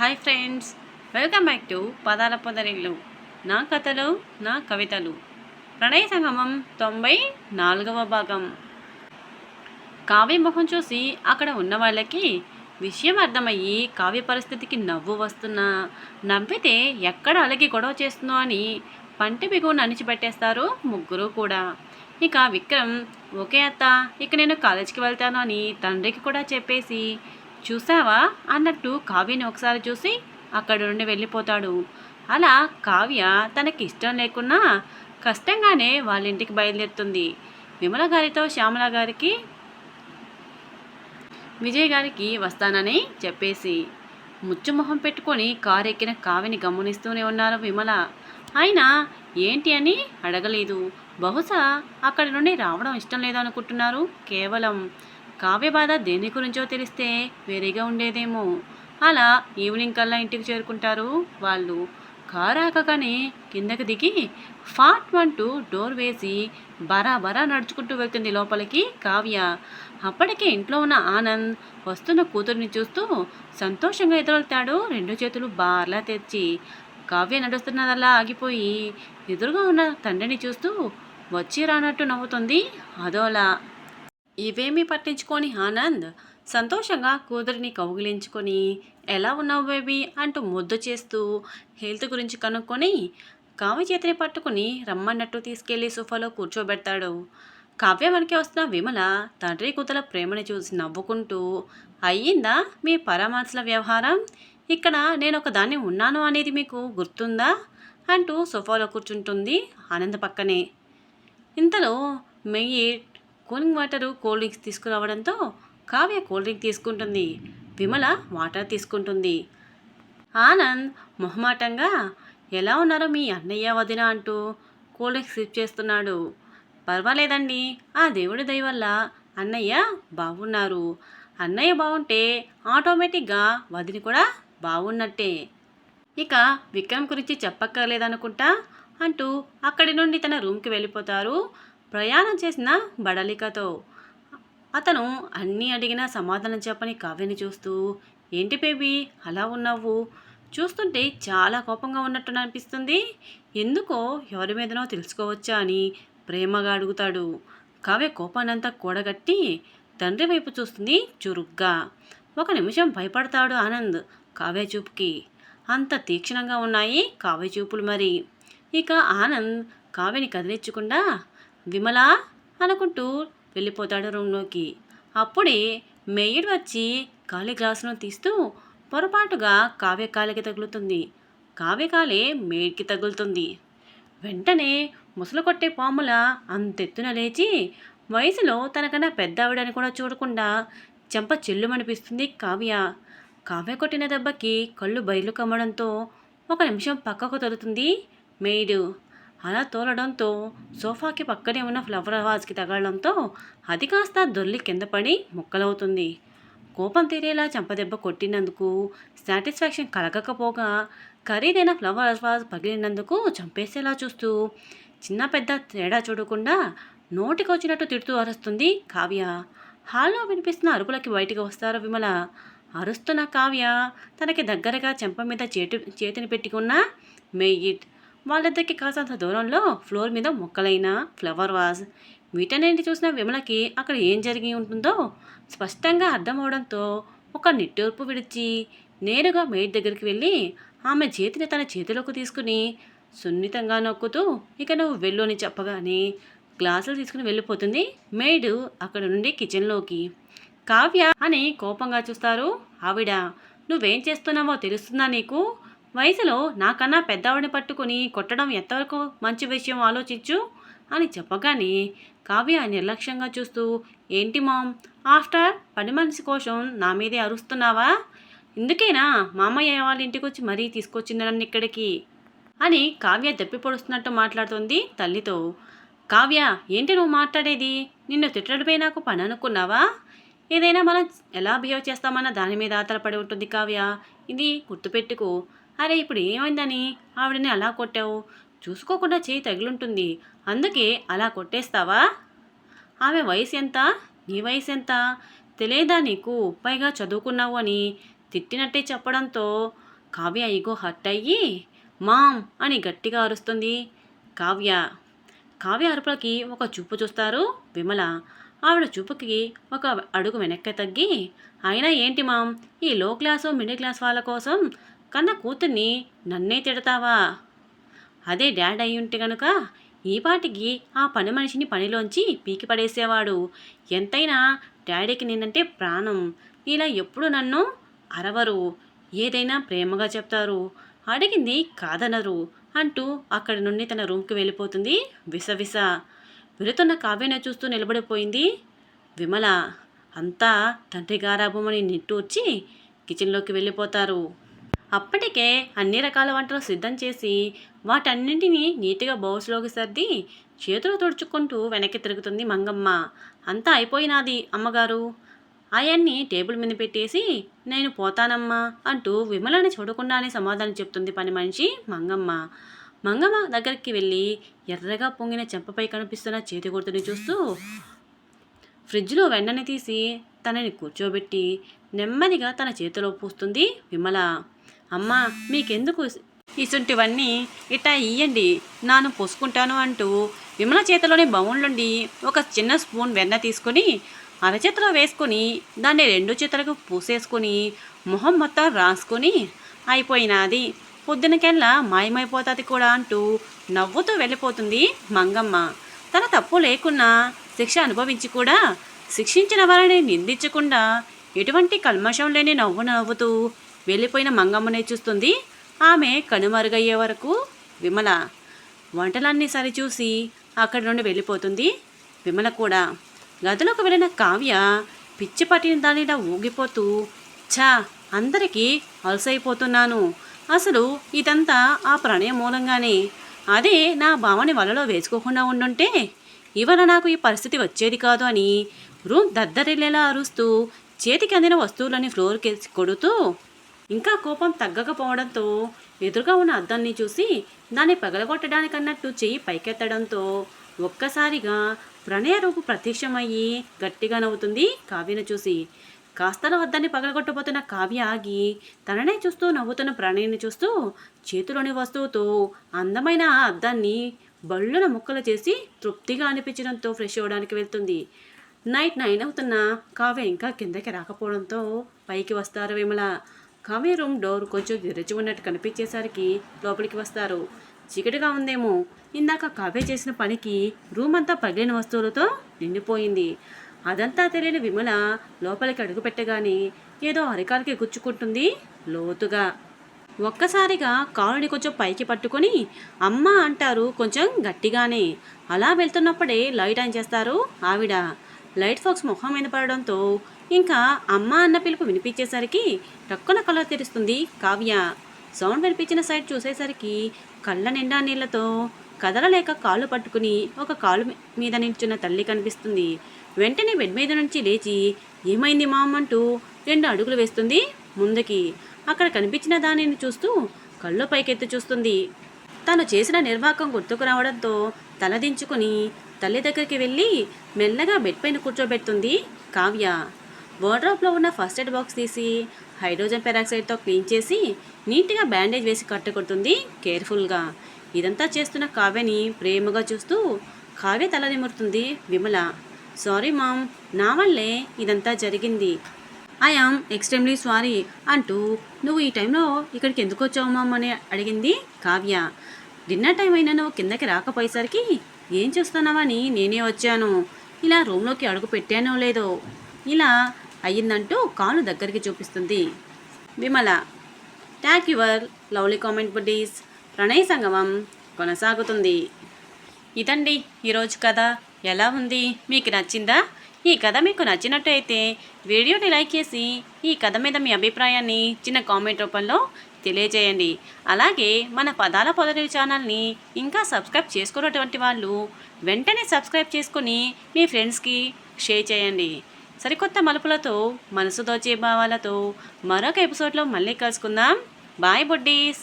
Hi friends welcome back to పదాల పొదరిల్లు. నా కథలు నా కవితలు. ప్రణయ సంగమం తొంభై నాలుగవ భాగం. కావ్య మొహం చూసి అక్కడ ఉన్న వాళ్ళకి విషయం అర్థమయ్యి కావ్య పరిస్థితికి నవ్వు వస్తున్నా. నవ్వితే ఎక్కడ అలగి గొడవ చేస్తుందో అని పంటి బిగువును అణిచిపెట్టేస్తారు ముగ్గురు కూడా. ఇక విక్రమ్ ఓకే అత్త ఇక నేను కాలేజీకి వెళ్తాను అని తండ్రికి కూడా చెప్పేసి చూసావా? అన్నట్టు కావ్యని ఒకసారి చూసి అక్కడి నుండి వెళ్ళిపోతాడు. అలా కావ్య తనకి ఇష్టం లేకున్నా కష్టంగానే వాళ్ళ ఇంటికి బయలుదేరుతుంది. విమల గారితో శ్యామల గారికి విజయ్ గారికి వస్తానని చెప్పేసి ముచ్చుమొహం పెట్టుకొని కారు ఎక్కిన కావిని గమనిస్తూనే ఉన్నారు విమల. అయినా ఏంటి అని అడగలేదు. బహుశా అక్కడి నుండి రావడం ఇష్టం లేదనుకుంటున్నారు. కేవలం కావ్య బాధ దేని గురించో తెలిస్తే వేరేగా ఉండేదేమో. అలా ఈవినింగ్ కల్లా ఇంటికి చేరుకుంటారు వాళ్ళు. కారు ఆకగానే కిందకి దిగి ఫాట్ అంటూ డోర్ వేసి బరాబరా నడుచుకుంటూ వెళ్తుంది లోపలికి కావ్య. అప్పటికే ఇంట్లో ఉన్న ఆనంద్ వస్తున్న కూతురిని చూస్తూ సంతోషంగా ఎదురెళ్తాడు రెండు చేతులు బార్లా తెచ్చి కావ్య నడుస్తున్నదల్లా ఆగిపోయి ఎదురుగా ఉన్న తండ్రిని చూస్తూ వచ్చి రానట్టు నవ్వుతుంది అదోలా. ఇవేమీ పట్టించుకొని ఆనంద్ సంతోషంగా కూతురిని కౌగిలించుకొని ఎలా ఉన్నావు బేబీ? అంటూ ముద్దు చేస్తూ హెల్త్ గురించి కనుక్కొని కావ్య చేతిని పట్టుకుని రమ్మన్నట్టు తీసుకెళ్ళి సోఫాలో కూర్చోబెడతాడు. కావ్య మనకి వస్తున్న విమల తండ్రి కూతుల ప్రేమని చూసి నవ్వుకుంటూ అయ్యిందా మీ పరామర్శల వ్యవహారం? ఇక్కడ నేను ఒక దాన్ని ఉన్నాను అనేది మీకు గుర్తుందా? అంటూ సోఫాలో కూర్చుంటుంది ఆనంద పక్కనే. ఇంతలో మెయ్యి కూలింగ్ వాటరు కూల్ డ్రింక్స్ తీసుకురావడంతో కావ్య కూల్ డ్రింక్ తీసుకుంటుంది. విమల వాటర్ తీసుకుంటుంది. ఆనంద్ మొహమాటంగా ఎలా ఉన్నారో మీ అన్నయ్య వదిన? అంటూ కూల్ డ్రింక్స్ సిప్ చేస్తున్నాడు. పర్వాలేదండి ఆ దేవుడి దయ వల్ల అన్నయ్య బాగున్నారు అన్నయ్య బాగుంటే ఆటోమేటిక్గా వదిని కూడా బాగున్నట్టే ఇక విక్రమ్ గురించి చెప్పక్కర్లేదనుకుంటా? అంటూ అక్కడి నుండి తన రూమ్కి వెళ్ళిపోతారు ప్రయాణం చేసిన బడలికతో అతను అన్నీ అడిగినా సమాధానం చెప్పని కావ్యని చూస్తూ ఏంటి బేబీ అలా ఉన్నావు? చూస్తుంటే చాలా కోపంగా ఉన్నట్టు అనిపిస్తుంది. ఎందుకో ఎవరి మీదనో తెలుసుకోవచ్చా? అని ప్రేమగా అడుగుతాడు. కావ్య కోపాన్నంతా కూడగట్టి తండ్రి వైపు చూస్తుంది చురుగ్గా. ఒక నిమిషం భయపడతాడు ఆనంద్ కావ్య చూపుకి. అంత తీక్షణంగా ఉన్నాయి కావ్య చూపులు మరి. ఇక ఆనంద్ కావ్యని కదిలించకుండా విమలా అనుకుంటూ వెళ్ళిపోతాడు రూమ్లోకి. అప్పుడే మేయుడు వచ్చి ఖాళీ గ్లాసును తీస్తూ పొరపాటుగా కావ్య కాలికి తగులుతుంది. కావ్య కాలే మేడ్కి తగులుతుంది. వెంటనే ముసలు కొట్టే పాముల అంతెత్తున లేచి వయసులో తనకన్నా పెద్ద ఆవిడని కూడా చూడకుండా చెంప చెల్లుమనిపిస్తుంది కావ్య. కావ్య కొట్టిన దెబ్బకి కళ్ళు బయలు కమ్మడంతో ఒక నిమిషం పక్కకు తొలుతుంది మెయిడు. అలా తోలడంతో సోఫాకి పక్కనే ఉన్న ఫ్లవర్ వాజ్కి తగలడంతో అది కాస్త దొల్లి కింద పడి ముక్కలవుతుంది. కోపం తీరేలా చెంపదెబ్బ కొట్టినందుకు సాటిస్ఫాక్షన్ కలగకపోగా ఖరీదైన ఫ్లవర్ వాజ్ పగిలినందుకు చంపేసేలా చూస్తూ చిన్న పెద్ద తేడా చూడకుండా నోటికి వచ్చినట్టు తిడుతూ అరుస్తుంది కావ్య. హాల్లో వినిపిస్తున్న అరుపులకి బయటికి వస్తారు విమల. అరుస్తున్న కావ్య తనకి దగ్గరగా చెంప మీద చేతి చేతిని పెట్టుకున్న మెయిట్ వాళ్ళిద్దరికి కాసంత దూరంలో ఫ్లోర్ మీద మొక్కలైన ఫ్లవర్ వాజ్. వీటన్నింటి చూసిన విమలకి అక్కడ ఏం జరిగి ఉంటుందో స్పష్టంగా అర్థమవడంతో ఒక నిట్టూర్పు విడిచి నేరుగా మేడ్ దగ్గరికి వెళ్ళి ఆమె చేతిని తన చేతిలోకి తీసుకుని సున్నితంగా నొక్కుతూ ఇక నువ్వు వెళ్ళు అని చెప్పగానే గ్లాసులు తీసుకుని వెళ్ళిపోతుంది మేడ్ అక్కడ నుండి కిచెన్లోకి. కావ్య అని కోపంగా చూస్తారు. ఆవిడ నువ్వేం చేస్తున్నావో తెలుస్తుందా నీకు? వయసులో నాకన్నా పెద్దవాడిని పట్టుకుని కొట్టడం ఎంతవరకు మంచి విషయం ఆలోచించు? అని చెప్పగానే కావ్య నిర్లక్ష్యంగా చూస్తూ ఏంటి మామ్ ఆఫ్టర్ పని మనిషి కోసం నా మీదే అరుస్తున్నావా? ఇందుకేనా మామయ్య వాళ్ళ ఇంటికి వచ్చి మరీ తీసుకొచ్చింది నన్ను ఇక్కడికి అని కావ్య దప్పి పొడుస్తున్నట్టు మాట్లాడుతుంది తల్లితో. కావ్య ఏంటి నువ్వు మాట్లాడేది? నిన్ను తిట్టడమే నాకు పని అనుకున్నావా? ఏదైనా మనం ఎలా బిహేవ్ చేస్తామన్న దాని మీద ఆధారపడి ఉంటుంది కావ్య. ఇది గుర్తుపెట్టుకో. అరే ఇప్పుడు ఏమైందని? ఆవిడని అలా కొట్టావు. చూసుకోకుండా చేయి తగిలుంటుంది. అందుకే అలా కొట్టేస్తావా? ఆమె వయసు ఎంత? నీ వయసు ఎంత? తెలియదా నీకు? పైగా చదువుకున్నావు అని తిట్టినట్టే చెప్పడంతో కావ్య ఇగో హర్ట్ అయ్యి మామ్ అని గట్టిగా అరుస్తుంది. కావ్య కావ్య అరుపులకి ఒక చూపు చూస్తారు విమల. ఆవిడ చూపుకి ఒక అడుగు వెనక్కి తగ్గి అయినా ఏంటి మామ్? ఈ లో క్లాసు మిడిల్ క్లాస్ వాళ్ళ కోసం కన్న కూతుర్ని నన్నే తిడతావా? అదే డాడ్ అయ్యుంటే ఉంటే గనుక ఈ పాటికి ఆ పని మనిషిని పనిలోంచి పీకి పడేసేవాడు. ఎంతైనా డాడీకి నేనంటే ప్రాణం. ఇలా ఎప్పుడు నన్ను అరవరు. ఏదైనా ప్రేమగా చెప్తారు. అడిగింది కాదనరు అంటూ అక్కడి నుండి తన రూమ్కి వెళ్ళిపోతుంది విసవిస. వెళుతున్న కావ్యను చూస్తూ నిలబడిపోయింది విమల. అంతా తండ్రి గారాబమని నిట్టూర్చి కిచెన్లోకి వెళ్ళిపోతారు. అప్పటికే అన్ని రకాల వంటలు సిద్ధం చేసి వాటన్నింటినీ నీట్గా బౌల్స్లోకి సర్ది చేతులు తుడుచుకుంటూ వెనక్కి తిరుగుతుంది మంగమ్మ. అంతా అయిపోయినాది అమ్మగారు. అవన్నీ టేబుల్ మీద పెట్టేసి నేను పోతానమ్మా అంటూ విమలని చూడకుండానే సమాధానం చెప్తుంది పని మనిషి మంగమ్మ. మంగమ్మ దగ్గరికి వెళ్ళి ఎర్రగా పొంగిన చెంపపై కనిపిస్తున్న చేతిగుర్తుని చూస్తూ ఫ్రిడ్జ్లో వెన్నని తీసి తనని కూర్చోబెట్టి నెమ్మదిగా తన చేతిలో పూస్తుంది విమల. అమ్మా మీకెందుకు ఇసుంటివన్నీ ఇట్టా ఇయ్యండి. నాను పోసుకుంటాను అంటూ విమల చేతిలోని బౌల్ నుండి ఒక చిన్న స్పూన్ వెన్న తీసుకొని అరచేతిలో వేసుకొని దాన్ని రెండు చేతులకు పూసేసుకొని మొహం మొత్తం రాసుకొని అయిపోయినాది. పొద్దునకెల్లా మాయమైపోతుంది కూడా అంటూ నవ్వుతూ వెళ్ళిపోతుంది మంగమ్మ. తన తప్పు లేకున్నా శిక్ష అనుభవించి కూడా శిక్షించిన వారిని నిందించకుండా ఎటువంటి కల్మషం లేని నవ్వు నవ్వుతూ వెళ్ళిపోయిన మంగమ్మనే చూస్తుంది. ఆమె కనుమరుగయ్యే వరకు విమల వంటలన్నీ సరిచూసి అక్కడి నుండి వెళ్ళిపోతుంది. విమల కూడా గదిలోకి వెళ్ళిన కావ్య పిచ్చి పట్టిన దానిలా ఊగిపోతూ ఛా అందరికీ అలసైపోతున్నాను. అసలు ఇదంతా ఆ ప్రణయం మూలంగానే. అదే నా భావని వలలో వేసుకోకుండా ఉండుంటే ఇవాళ నాకు ఈ పరిస్థితి వచ్చేది కాదు అని రూమ్ దద్దరిల్లేలా అరుస్తూ చేతికి అందిన వస్తువులని ఫ్లోర్కి కొడుతూ ఇంకా కోపం తగ్గకపోవడంతో ఎదురుగా ఉన్న అద్దాన్ని చూసి దాన్ని పగలగొట్టడానికన్నట్టు చెయ్యి పైకెత్తడంతో ఒక్కసారిగా ప్రణయ రూపు ప్రత్యక్షమయ్యి గట్టిగా నవ్వుతుంది కావ్యను చూసి. కాస్తల వద్దని పగలగొట్టబోతున్న కావ్య ఆగి తననే చూస్తూ నవ్వుతున్న ప్రణయ్ని చూస్తూ చేతిలోని వస్తువుతో అందమైన ఆ అద్దాన్ని బళ్ళున ముక్కలు చేసి తృప్తిగా అనిపించడంతో ఫ్రెష్ అవ్వడానికి వెళ్తుంది. నైట్ నైన్ అవుతున్న కావ్య ఇంకా కిందకి రాకపోవడంతో పైకి వస్తారు విమల. కావ్య రూమ్ డోర్ కొంచెం తెరిచి ఉన్నట్టు కనిపించేసరికి లోపలికి వస్తారు. చీకటిగా ఉందేమో. ఇందాక కావ్య చేసిన పనికి రూమ్ అంతా పగిలిన వస్తువులతో నిండిపోయింది. అదంతా తెలియని విమల లోపలికి అడుగుపెట్టగానే ఏదో అరికాలకి గుచ్చుకుంటుంది లోతుగా. ఒక్కసారిగా కాలుని కొంచెం పైకి పట్టుకొని అమ్మ అంటారు కొంచెం గట్టిగానే. అలా వెళ్తున్నప్పుడే లైట్ ఆన్ చేస్తారు ఆవిడ. లైట్ ఫాక్స్ మొహం మీద పడడంతో ఇంకా అమ్మ అన్న పిలుపు వినిపించేసరికి టక్కున కళ్ళ తెరుస్తుంది కావ్య. సౌండ్ వినిపించిన సైడ్ చూసేసరికి కళ్ళ నిండా నీళ్ళతో కదలలేక కాళ్ళు పట్టుకుని ఒక కాలు మీద నిల్చున్న తల్లి కనిపిస్తుంది. వెంటనే బెడ్ మీద నుంచి లేచి ఏమైంది మామ్ అంటూ రెండు అడుగులు వేస్తుంది ముందుకి. అక్కడ కనిపించిన దానిని చూస్తూ కళ్ళు పైకెత్తి చూస్తుంది. తను చేసిన నిర్వాకం గుర్తుకు రావడంతో తలదించుకుని తల్లి దగ్గరికి వెళ్ళి మెల్లగా బెడ్ పైన కూర్చోబెడుతుంది కావ్య. వార్డ్రాప్లో ఉన్న ఫస్ట్ ఎయిడ్ బాక్స్ తీసి హైడ్రోజన్ పెరాక్సైడ్తో క్లీన్ చేసి నీట్గా బ్యాండేజ్ వేసి కట్టుకుంటుంది కేర్ఫుల్గా. ఇదంతా చేస్తున్న కావ్యని ప్రేమగా చూస్తూ కావ్య తల నిమురుతుంది విమల. సారీ మామ్ నా వల్లే ఇదంతా జరిగింది. ఐ ఆమ్ ఎక్స్ట్రీమ్లీ సారీ అంటూ నువ్వు ఈ టైంలో ఇక్కడికి ఎందుకు వచ్చావు మామ్ అని అడిగింది కావ్య. డిన్నర్ టైం అయినా నువ్వు కిందకి రాకపోయేసరికి ఏం చూస్తున్నావని నేనే వచ్చాను. ఇలా రూమ్లోకి అడుగు పెట్టానో లేదో? ఇలా అయ్యిందంటూ కాలు దగ్గరికి చూపిస్తుంది. Vimala tag your lovely comment buddies Pranaya Sangamam కొనసాగుతుంది. ఇదండి ఈరోజు కథ. ఎలా ఉంది? మీకు నచ్చిందా? ఈ కథ మీకు నచ్చినట్టయితే వీడియోని లైక్ చేసి ఈ కథ మీద మీ అభిప్రాయాన్ని చిన్న కామెంట్ రూపంలో తెలియజేయండి. అలాగే మన పదాల పొదరి ఛానల్ని ఇంకా సబ్స్క్రైబ్ చేసుకున్నటువంటి వాళ్ళు వెంటనే సబ్స్క్రైబ్ చేసుకుని మీ ఫ్రెండ్స్కి షేర్ చేయండి. సరికొత్త మలుపులతో మనసు దోచే భావాలతో మరొక ఎపిసోడ్లో మళ్ళీ కలుసుకుందాం. Bye buddies.